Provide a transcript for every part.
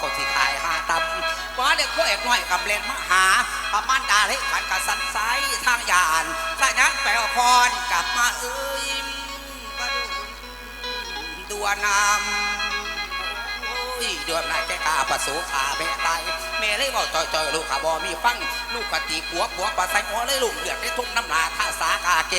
ก็สิขายหาตำว่าเด็กพ่อเอกน้อยกับเลนมาหาประมาณดาให้ขันกับสันไซทางยานสายนักแปลพรกลับมาเอ้ยกระดูดัวนำโอ้ยดวงนายแกกาประสูขาแม่ตายแม่เลยบอกจอยๆลูกขาบอมีฟังลูกกะตีกัวกัวปลาใส่หัวเลยลูกเลือดได้ทุ่มน้ำลาท่าสา แก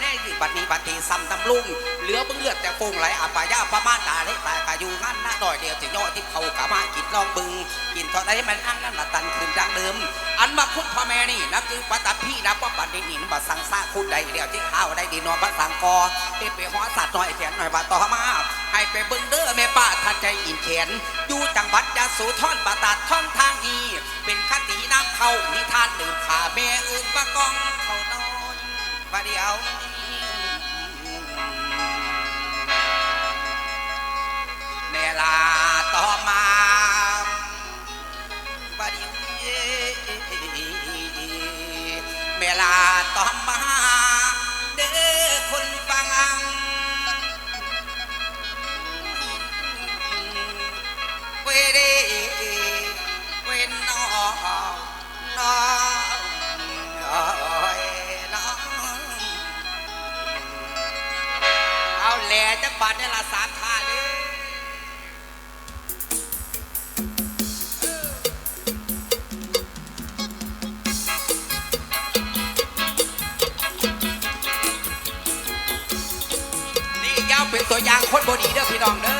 แน่ยืบัดนี้บัดนี้ซ้ำตำลุงเหลือเบิ่งเลือดแต่ฟงไหลอาปายาประมาณตาเล็กตากาอยู่งั้นหน้าดอยเดียวสิย่อที่เขากะมากินลองบึง กินเท่าไรมันอั้งนั่นละตันคืนดังเดิม อันมาคุณพ่อแม่นี่นะคือปตัดพี่นะว่าบัดนี้นินบัดสังซาคุณใดเดียวที่ข้าวได้ดีนอนบัดสังกอเปไปหัวสัตว์หน่อยแขนหน่อยบัดต่อมาให้ไปเบิ่งเด้อแม่ป้าทัดใจอินเขนอยู่จังหวัดยะโสธรบาตาดท่องทางนี้เป็นคติน้ำเข้านิทานดื่มขาแม่อื่นปะกองเขา นอ พี่น้องเด้อ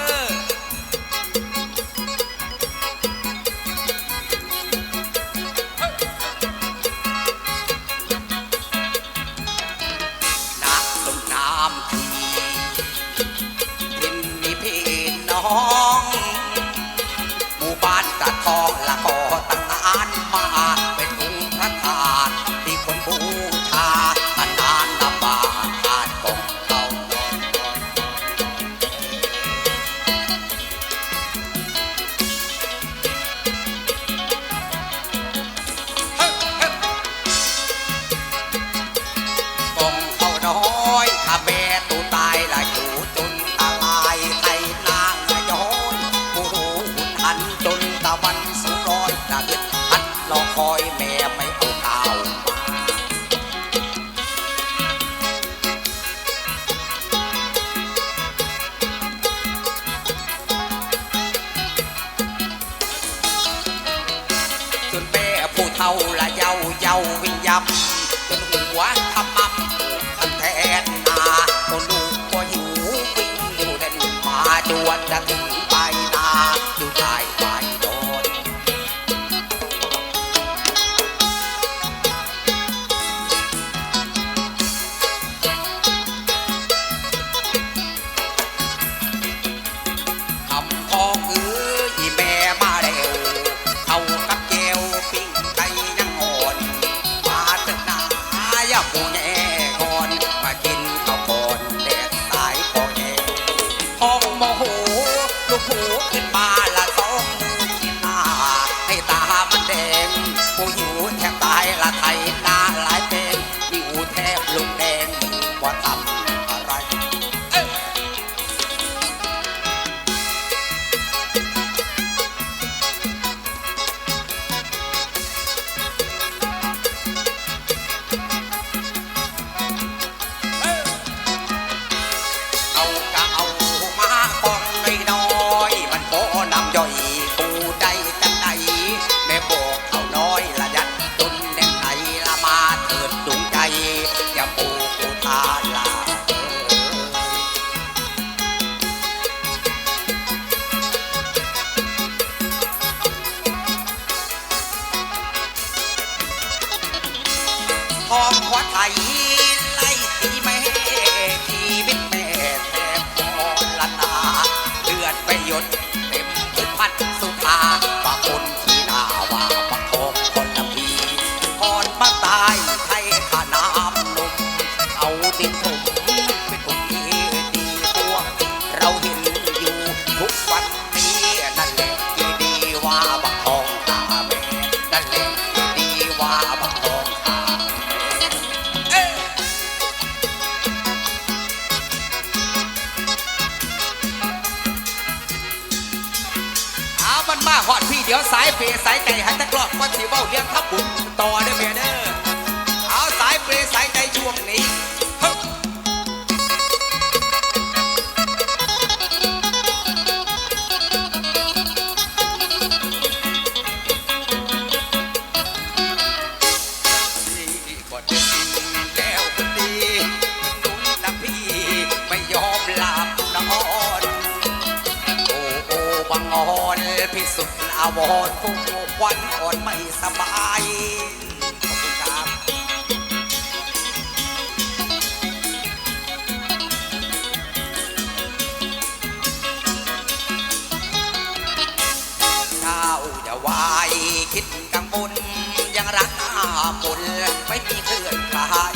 ผู้เฒ่าละเยาเทอง เดี๋ยวสายเปรย์สายใจหันตะกรอบก็สิเว้าเลี้ยงทับบุญต่อเด้อแม่เด้อเอาสายเปรย์สายใจช่วงนี้ พิสุทธิ์อาวรณ์ผู้ควันอ่อนไม่สบายขอบคุณครับเจ้าอย่าวายคิดกังวลยังรักอาบุญไม่มีเคลื่อนคลาย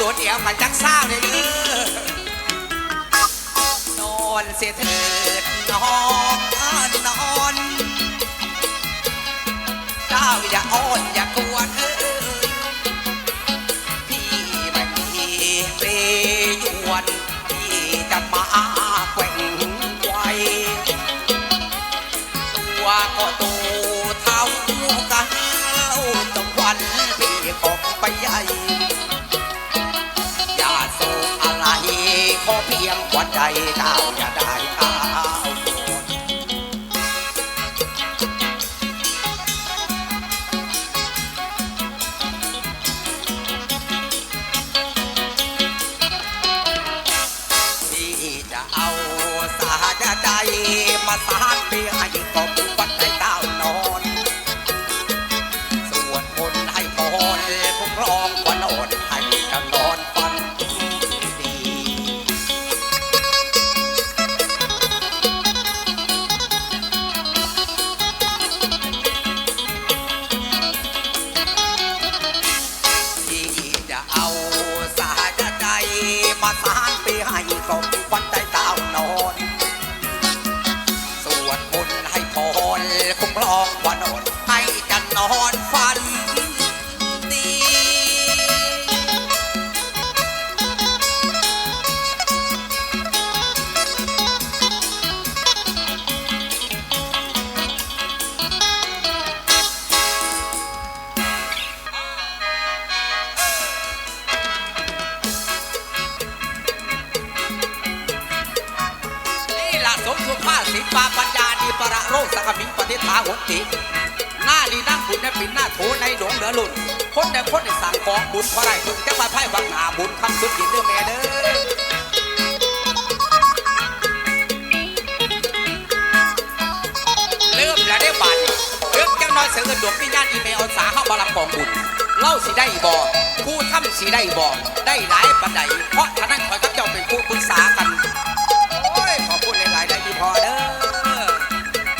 ตัวเดียวมันจักเศร้าเลยเด้อนอนเสียเถิดนอนนอนเจ้าอย่าอ้อนอย่ากวนเอ้ยพี่ไม่มีเปรยวนพี่จะมาแกว่งไวตัวก็โตเท่ากันตะวัน ใจเจ้าอย่าได้ก้าวพี่จะเอาสาใจมาสานไปให้กบวัดใจเต้านอนสวดมนต์ให้พรคุ้ครองวันนอนให้ ติ หน้าลีนั่งบุญในปินหน้าโถในหลวงเหลือหลุนคนใดคนในสั่งกองบุญเพราะไรถึงจะมาไพ่บังหาบุญคำสุดยินเด้อแม่เด้อเริ่มแล้วได้บัตรเริ่มจังน้อยเสือดวงวิญญาณอีเมลสาเข้าบาลังกองบุญเล่าสิได้บ่ผู้ทำสิได้บ่ได้หลายปันใดเพราะท่านั้นคอยกับเจ้าเป็นผู้ปรึกษากันโอ้ยขอพูดหลายๆได้ดีพอเด้อ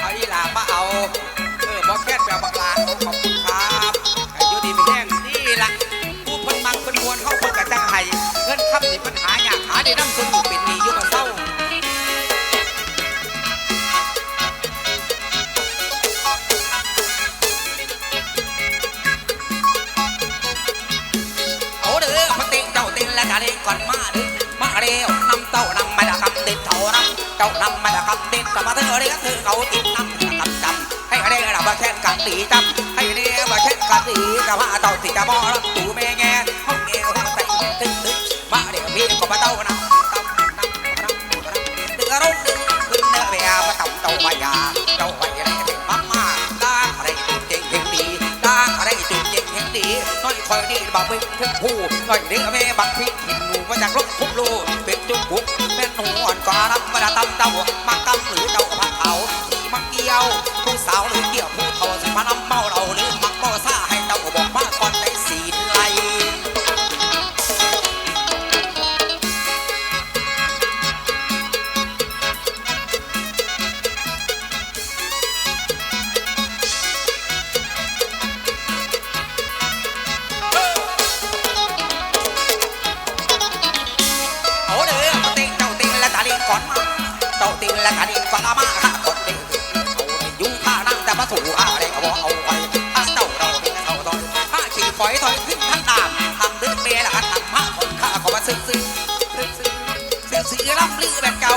เอาอีหลามาเอา แปลบักลาขอบคุณครับอายุดีไม่แห้งนี่ละผู้เพิ่นมังเพิ่นมวนเข้าเพิ่นกะจังไห้เงินคำนี่ปัญหาอยากหาได้น้ำส่วนอยู่เป็นหนี้อยู่กับเศร้าเอาเด้อพระติเจ้าตินและกะเด้ก่อนมาเด้อมาเร็วนำเต้านำมาดะคำติดเท่านำเจ้านำมาดะคำติดกับมาเธอเด้อเธอเขาติดนำคำจำ ให้เด้อเรามาแค่นกันตีจำให้เด้อมาแค่นกันตีกับมาเต้าติดจะบ่รับตูแม่แง่ห้องเอวห้องใส่ตึ้งตึ้งมาเด้อพี่ก็มาเต้านำต้านำนำนำเดือรุ่งเดือขึ้นเด้อแม่มาเต้าเต้าใบยาเจ้าใบอะไรเด็กมากมาด่าอะไรตุ่เก่งเก่งดีด่าอะไรตุ่เก่งเก่งดีน้อยคอยดีบักเป็นถึงผู้น้อยเด้อแม่บักพี่หินงูมาจากลบคุบลูเป็นจุกกุกเป็นหัวอ่อนก็รับมาตำเต้ามากำหรือเต้าผักเขา ยวผู้สาวหรือเกี่ยวผู้เฒ่าสิมานำเมาเราหรือมักก็ซ่าให้เต้าบอกมาก่อนได้สีไลโอ้เด้อมาเต้นเจ้าเต้นและตาลิงก่อนมาเจ้าเต้นและตาลิงก่อนมาค่ะ ปล่อยถอยขึ้นทั้งตามทำเดือดเมละกันทำมาคนข้าขอมาซื้อซื้อซื้อซื้อซื้อซื้อลำลือแบบเก่า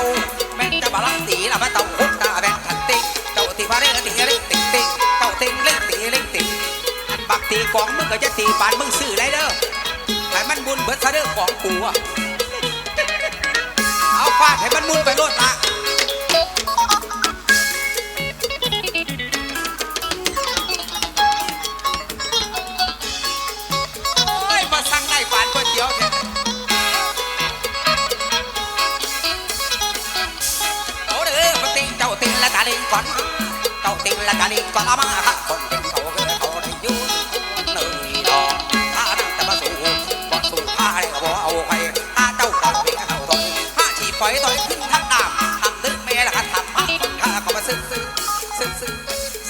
แม่งจะบาลังสีละมาเต่าหุบตาแบบทันติเจ้าตีพาเร่ตีเร่ติติงเจ้าติงเล่ตีเล่ติงบักตีกองมึงก็จะตีปานมึงซื้อไรเด้อให้มันบุญเบิดซะเด้อของกูอะเอาฟาดให้มันมุนไปโลด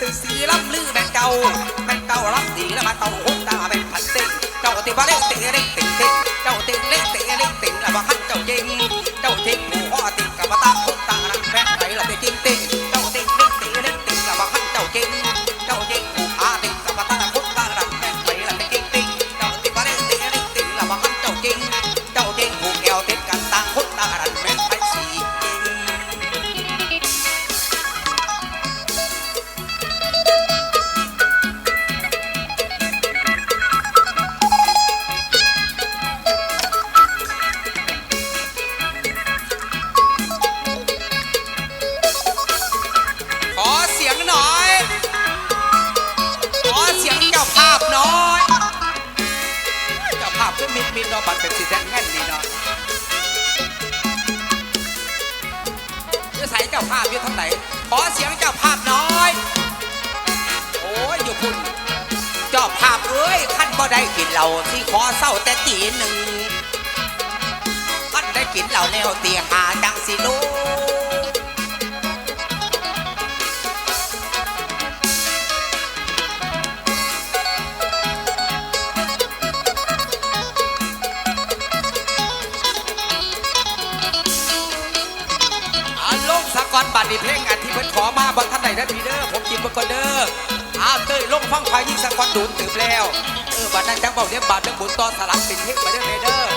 อซื้อซื้อลำลือแม่งเก่าแม่งเก่ารับสีแล้วมาเต่าหุ่นตาเป็นพันเต็งเจ้าติบาเล็กติเล็กติงติงเจ้าติงเล็กติเล็กติงแล้วมาหันเจ้าจริงเจ้าจริงผู้พ่อติงกับมาตา กินเหล้าแนวตีหาจังสิลูกอาลงสะกอนบัตรนี่เพลงอันที่เพิ่นขอมาบัท่านใดนะพี่เด้อผมกินบ่ก่อนเด้ออาเต้ยลงฟังไฟยิ่งสะกอนดูนตื่นแล้ว เออบัดนั้นจังบอกเรียบบาทเรื่องบุญต่อสลักเป็นเพลงมาเด้อเมเด้อ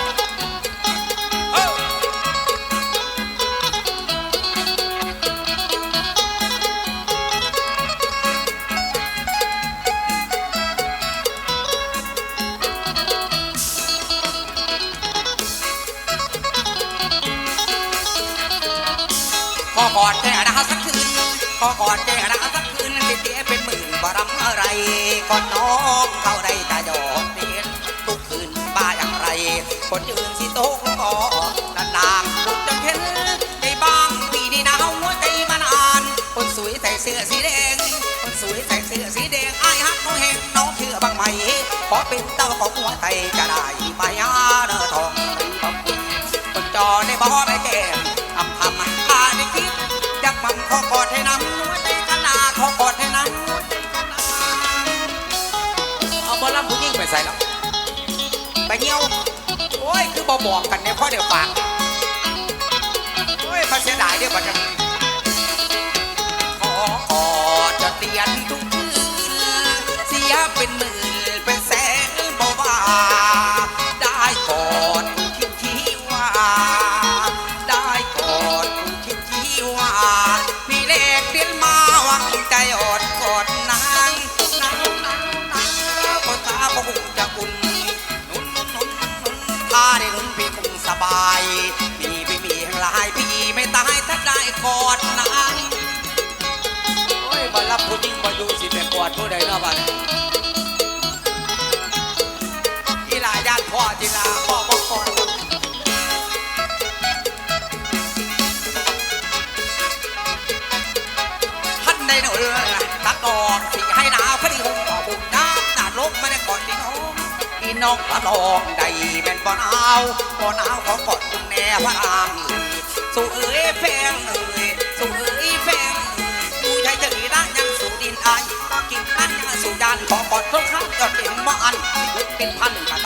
อกอดแก่นะสักคืนขอกอดแก่นะสักคืนสิเสียเป็นหมื่นบ่รำอะไรก่อนน้องเข้าได้จะหยอดเนียนทุกคืนบ้าอย่างไร คนยืนสิโต๊ะก็นานางบุกจนเห็นในบางปีนี่หนาวหัวใจมานาน คนสวยใส่เสื้อสีแดง คนสวยใส่เสื้อสีแดงไอ้ฮักเขาเห็นน้องเชื่อบ้างไหมขอเป็นเต้าของหัวใจจะได้ไหมอาเนอทองหรือบังคุณคนจอในบ่อใบแก้มทำทำ มันขอกอดให้น้ำหัวใจขนาขอกอดให้น้ำหัวใจขนาเอาบอลลัมผู้ยิ่งไปใส่หรอไปเงี้ยวโอ้ยคือบอกบอกกันเนี่ยพ่อเดี๋ยวปากโอ้ยมาเสียดายเดี๋ยวบัดนี้ขอกอดจะเตียนทุกคืนเสียเป็นหมื่น อยู่สิไปกอดผู้ใดเนาะบัดอีหลาญาติพ่อจีลาพ่อบอกก่อนท่านได้หนูตัดดอกสีให้หนาวคดีหงอบุญน้ำหนาลบไม่ได้ก่อนที่น้องพี่น้องละลองได้แม่นบ่หนาวบ่หนาขอกอดคุณแน่พระรามสู่เอ๋ยแฟงเอ๋ยสู่เอ๋ยแฟง สู่ยานขอกอดทุกครั้งยอดเป็นบ่อันที่บึกเป็นพันก็ต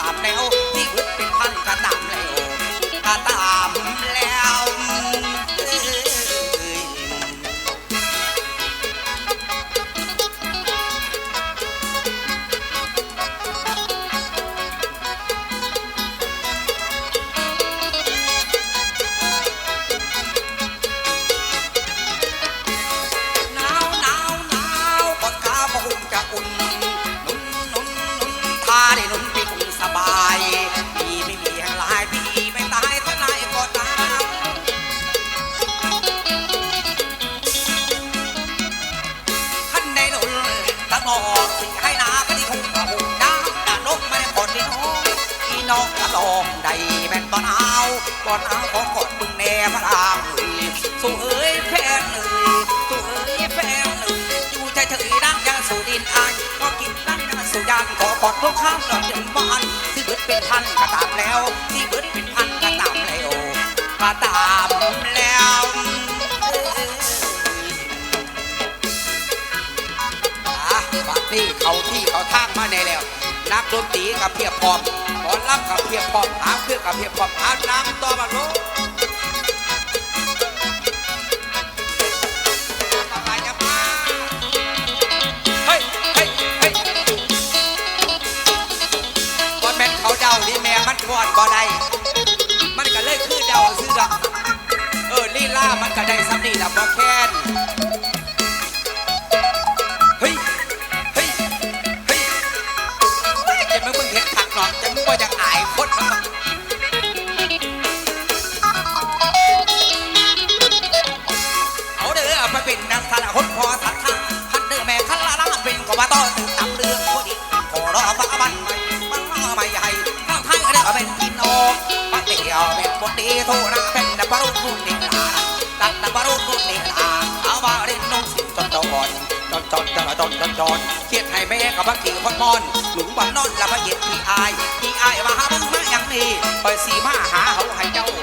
สิให้นาคดีคงกระหุงน้ำนกไม่ได้กดดินหงอีน้องกระลองใดแม่นตอนเอาก่อนเอาขอกดมึงแน่พระรามสู้ยแฟนเอ้ยสู้ยแฟนเอ้ยอยู่ใจเฉยนั่งยังสู่ดินอายก็กินนั่งยังสู่ยานขอกดพกข้ามดอกถึงบ้นที่เบิดเป็นพันกระตามแล้วที่เบิดเป็นพันกระตามแล้วกระตาม ที่เขาทางมาในแล้ว นักดนตรีกับเพียบพร้อมหมอลำกับเพียบพร้อมหาเครื่องกับเพียบพร้อมอาน้ำต่อมาลูกต่อไปจะมาเฮ้ยเฮ้ยเฮ้ยบอแม่นเขาเดาดิแม่มันวอดบ่ได้มันก็เลยคือเดาซื้อดอกเออลีลามันก็ได้ซ้ำนี่ละบ่แค้น จนตะวันจอนจอนจอนจอนจอนจอนเครียดให้แม่กับบักขี่คนมอนหลุมบันนอนละพะเย็ดพี่อายพี่อายมาหาบึงมาอย่างนี้ไปสีมาหาเขาให้เจ้า